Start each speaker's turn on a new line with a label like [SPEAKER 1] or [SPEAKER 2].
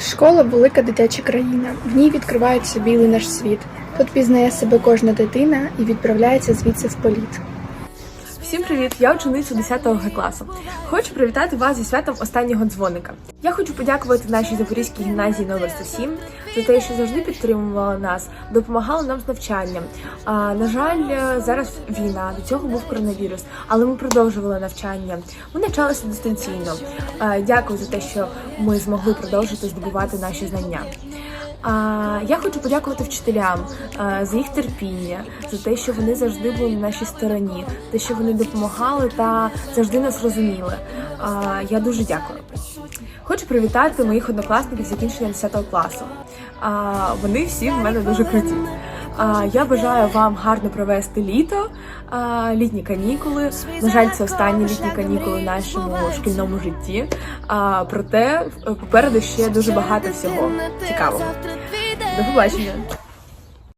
[SPEAKER 1] Школа велика дитяча країна. В ній відкривається білий наш світ. Тут пізнає себе кожна дитина і відправляється звідси в політ.
[SPEAKER 2] Всім привіт! Я учениця 10 Г класу. Хочу привітати вас зі святом останнього дзвоника. Я хочу подякувати нашій Запорізькій гімназії номер 107 за те, що завжди підтримувала нас, допомагала нам з навчанням. А, на жаль, зараз війна, до цього був коронавірус, але ми продовжували навчання. Ми навчалися дистанційно. А, дякую за те, що ми змогли продовжити здобувати наші знання. Я хочу подякувати вчителям а, за їх терпіння, за те, що вони завжди були на нашій стороні, те, що вони допомагали та завжди нас розуміли. Я дуже дякую. Хочу привітати моїх однокласників закінчення 10 класу. Вони всі в мене дуже круті. Я бажаю вам гарно провести літо, літні канікули. На жаль, це останні літні канікули в нашому шкільному житті. Проте попереду ще дуже багато всього цікавого. До побачення.